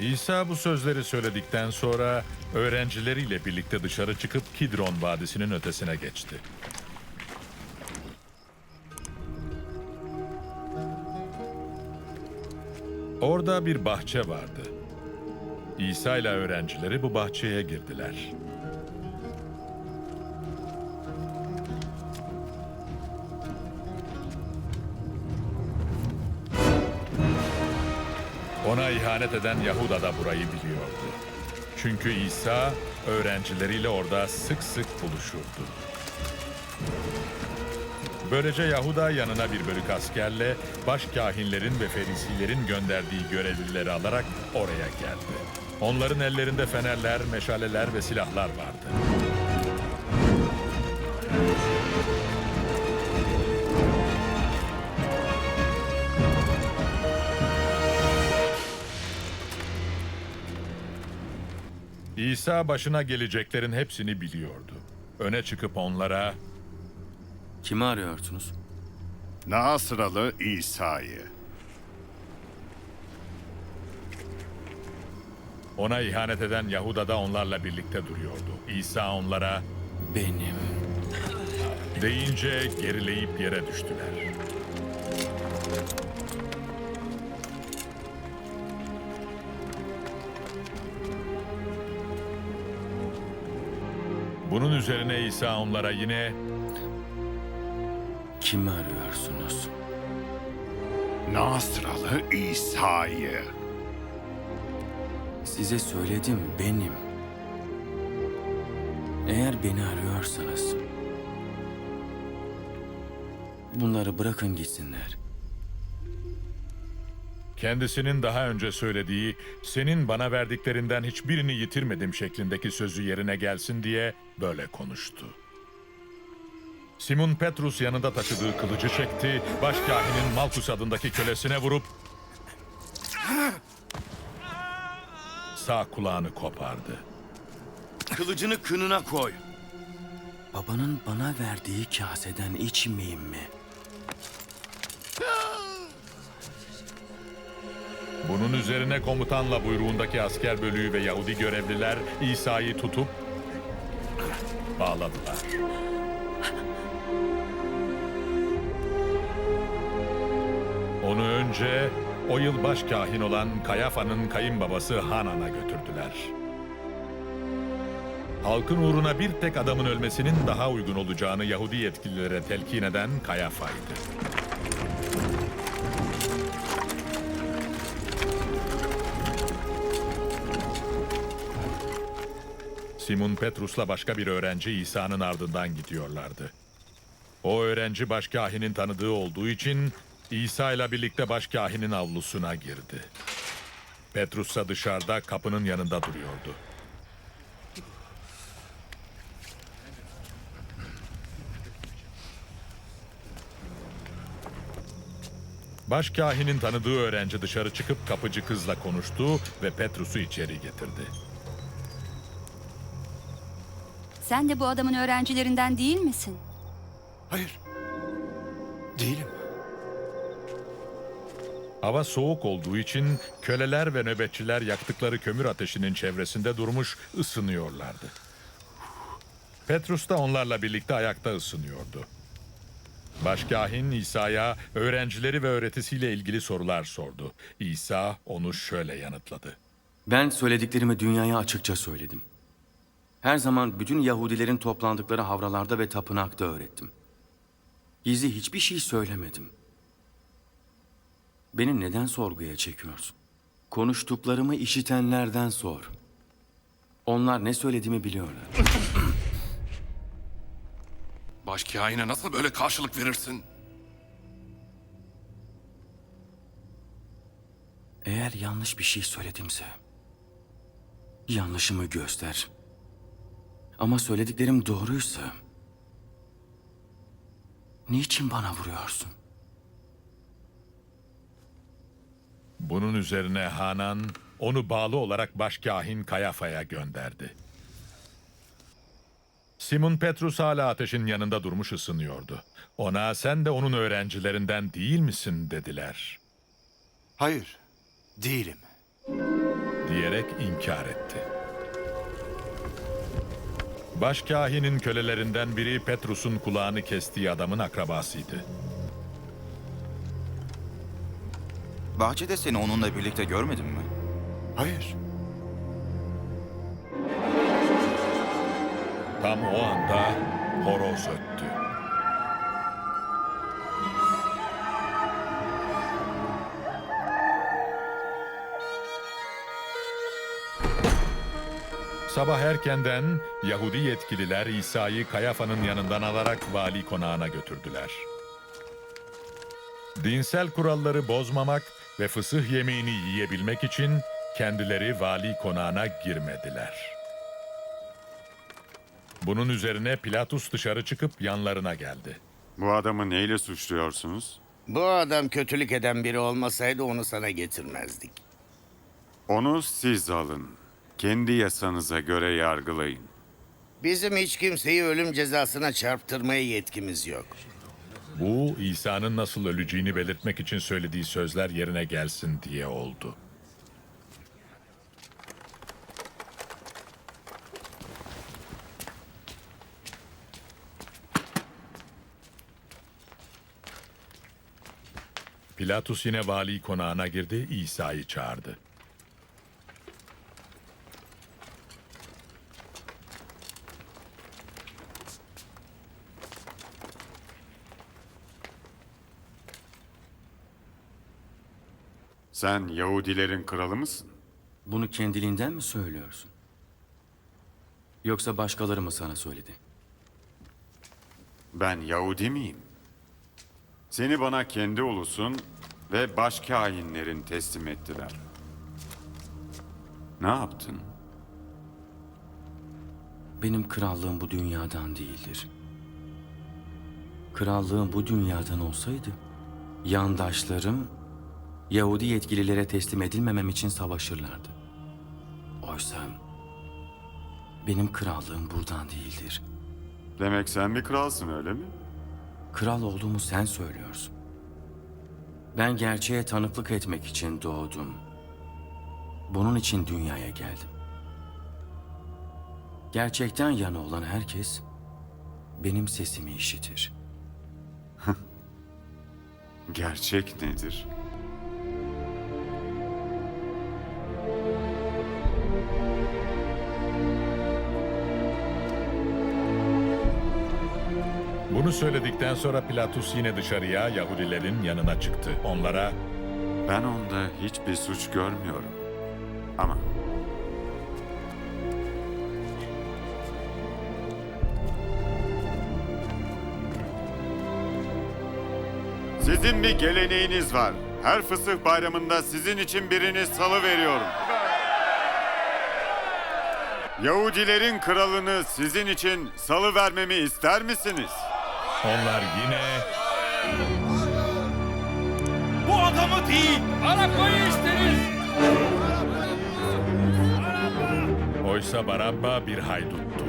İsa bu sözleri söyledikten sonra öğrencileriyle birlikte dışarı çıkıp Kidron Vadisi'nin ötesine geçti. Orada bir bahçe vardı. İsa ile öğrencileri bu bahçeye girdiler. Ona ihanet eden Yahuda da burayı biliyordu. Çünkü İsa öğrencileriyle orada sık sık buluşurdu. Böylece Yahuda yanına bir bölük askerle başkahinlerin ve ferisilerin gönderdiği görevlileri alarak oraya geldi. Onların ellerinde fenerler, meşaleler ve silahlar vardı. İsa başına geleceklerin hepsini biliyordu. Öne çıkıp onlara Kimi arıyorsunuz? Nasıralı İsa'yı. Ona ihanet eden Yahuda da onlarla birlikte duruyordu. İsa onlara Benim. deyince gerileyip yere düştüler. Bunun üzerine İsa onlara yine Kimi arıyorsunuz? Nasıralı İsa'yı. Size söyledim benim. Eğer beni arıyorsanız bunları bırakın gitsinler. Kendisinin daha önce söylediği senin bana verdiklerinden hiçbirini yitirmedim şeklindeki sözü yerine gelsin diye böyle konuştu. Simon Petrus yanında taşıdığı kılıcı çekti, başkahinin Malkus adındaki kölesine vurup sağ kulağını kopardı. Kılıcını kınına koy. Babanın bana verdiği kaseden içmeyeyim mi? Bunun üzerine komutanla buyruğundaki asker bölüğü ve Yahudi görevliler İsa'yı tutup bağladılar. Onu önce o yıl başkahin olan Kayafa'nın kayınbabası Hanan'a götürdüler. Halkın uğruna bir tek adamın ölmesinin daha uygun olacağını Yahudi yetkililere telkin eden Kayafa'ydı. Simon Petrus'la başka bir öğrenci İsa'nın ardından gidiyorlardı. O öğrenci başkahinin tanıdığı olduğu için İsa ile birlikte başkahinin avlusuna girdi. Petrus ise dışarıda kapının yanında duruyordu. Başkahinin tanıdığı öğrenci dışarı çıkıp kapıcı kızla konuştu ve Petrus'u içeri getirdi. Sen de bu adamın öğrencilerinden değil misin? Hayır. Değilim. Hava soğuk olduğu için köleler ve nöbetçiler yaktıkları kömür ateşinin çevresinde durmuş ısınıyorlardı. Petrus da onlarla birlikte ayakta ısınıyordu. Başkahin İsa'ya öğrencileri ve öğretisiyle ilgili sorular sordu. İsa onu şöyle yanıtladı. Ben söylediklerimi dünyaya açıkça söyledim. Her zaman bütün Yahudilerin toplandıkları havralarda ve tapınakta öğrettim. Gizli hiçbir şey söylemedim. Beni neden sorguya çekiyorsun? Konuştuklarımı işitenlerden sor. Onlar ne söylediğimi biliyorlar. Başkâhine nasıl böyle karşılık verirsin? Eğer yanlış bir şey söyledimse yanlışımı göster. Ama söylediklerim doğruysa niçin bana vuruyorsun? Bunun üzerine Hanan onu bağlı olarak başkahin Kayafa'ya gönderdi. Simon Petrus hala ateşin yanında durmuş ısınıyordu. Ona sen de onun öğrencilerinden değil misin dediler. Hayır. Değilim. diyerek inkar etti. Başkahinin kölelerinden biri Petrus'un kulağını kestiği adamın akrabasıydı. Bahçede seni onunla birlikte görmedim mi? Hayır. Tam o anda horoz öttü. Sabah erkenden Yahudi yetkililer İsa'yı Kayafa'nın yanından alarak vali konağına götürdüler. Dinsel kuralları bozmamak ve fısıh yemeğini yiyebilmek için kendileri vali konağına girmediler. Bunun üzerine Pilatus dışarı çıkıp yanlarına geldi. Bu adamı neyle suçluyorsunuz? Bu adam kötülük eden biri olmasaydı onu sana getirmezdik. Onu siz alın. Kendi yasanıza göre yargılayın. Bizim hiç kimseyi ölüm cezasına çarptırmaya yetkimiz yok. Bu İsa'nın nasıl öleceğini belirtmek için söylediği sözler yerine gelsin diye oldu. Pilatus yine vali konağına girdi, İsa'yı çağırdı. Sen Yahudilerin kralı mısın? Bunu kendiliğinden mi söylüyorsun? Yoksa başkaları mı sana söyledi? Ben Yahudi miyim? Seni bana kendi ulusun ve baş kahinlerin teslim ettiler. Ne yaptın? Benim krallığım bu dünyadan değildir. Krallığım bu dünyadan olsaydı, yandaşlarım Yahudi yetkililere teslim edilmemem için savaşırlardı. Oysa benim krallığım buradan değildir. Demek sen bir kralsın öyle mi? Kral olduğumu sen söylüyorsun. Ben gerçeğe tanıklık etmek için doğdum. Bunun için dünyaya geldim. Gerçekten yana olan herkes benim sesimi işitir. Gerçek nedir? Bunu söyledikten sonra Pilatus yine dışarıya Yahudilerin yanına çıktı. Onlara Ben onda hiçbir suç görmüyorum. Ama Sizin bir geleneğiniz var. Her fısıh bayramında sizin için birini salı veriyorum. Yahudilerin kralını sizin için salı vermemi ister misiniz? Onlar yine Bu adamı değil, Arako'yu isteriz. oysa Barabba bir hayduttu.